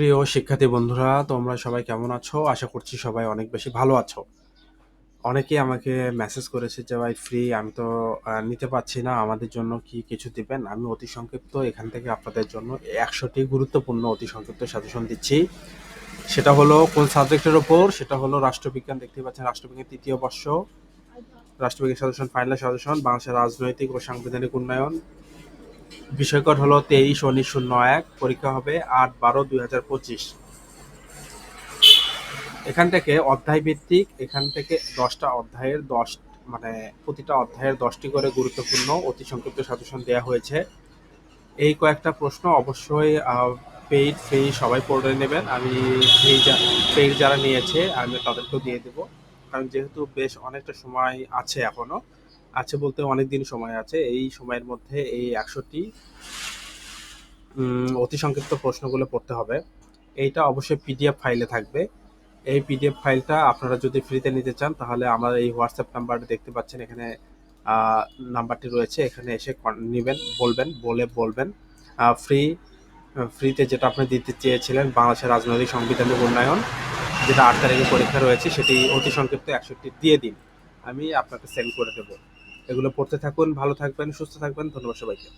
প্রিয় শিক্ষার্থী বন্ধুরা, তোমরা সবাই কেমন আছো? আশা করছি সবাই অনেক বেশি ভালো আছো। অনেকেই আমাকে মেসেজ করেছে যে, ভাই ফ্রি আমি তো নিতে পারছি না, আমাদের জন্য কি কিছু দিবেন? আমি অতি সংক্ষিপ্ত এখান থেকে আপনাদের জন্য একশোটি গুরুত্বপূর্ণ অতি সংক্ষিপ্ত সাজেশন দিচ্ছি। সেটা হলো, কোন সাবজেক্টের ওপর? সেটা হলো, রাষ্ট্রবিজ্ঞান দেখতে পাচ্ছেন রাষ্ট্রবিজ্ঞান তৃতীয় বর্ষ। রাষ্ট্রবিজ্ঞান সাজেশন ফাইনাল সাজেশন বাংলাদেশের রাজনৈতিক ও সাংবিধানিক উন্নয়ন। বিষয়কর হলো তেইশ উনিশ শূন্য এক, পরীক্ষা হবে আট বারো দুই হাজার পঁচিশ। এখান থেকে অধ্যায় ভিত্তিক, এখান থেকে দশটা অধ্যায়ের দশ মানে প্রতিটা অধ্যায়ের দশটি করে গুরুত্বপূর্ণ, অতি সংক্ষিপ্ত সাজেশন দেওয়া হয়েছে। এই কয়েকটা প্রশ্ন অবশ্যই পেইড ফ্রি সবাই পড়ে নেবেন। আমি ফ্রি পেইড যারা নিয়েছে, আমি তাদেরকেও দিয়ে দেবো। কারণ যেহেতু বেশ অনেকটা সময় আছে এখনও আছে বলতে অনেক দিন সময় আছে। এই সময়ের মধ্যে এই একশোটি অতি সংক্ষিপ্ত প্রশ্নগুলো পড়তে হবে। এইটা অবশ্যই পিডিএফ ফাইলে থাকবে। এই পিডিএফ ফাইলটা আপনারা যদি ফ্রিতে নিতে চান, তাহলে আমার এই হোয়াটসঅ্যাপ নাম্বারটা দেখতে পাচ্ছেন। এখানে নাম্বারটি রয়েছে। এখানে এসে নেবেন, বলবেন, বলে বলবেন। ফ্রি ফ্রিতে যেটা আপনি দিতে চেয়েছিলেন, বাংলাদেশের রাজনৈতিক সাংবিধানিক উন্নয়ন, যেটা আট তারিখে পরীক্ষা রয়েছে, সেটি অতি সংক্ষিপ্ত একশোটি দিয়ে দিন। আমি আপনাকে সেন্ড করে দেবো। এগুলো পড়তে থাকুন ভালো থাকবেন সুস্থ থাকবেন ধন্যবাদ সবাইকে।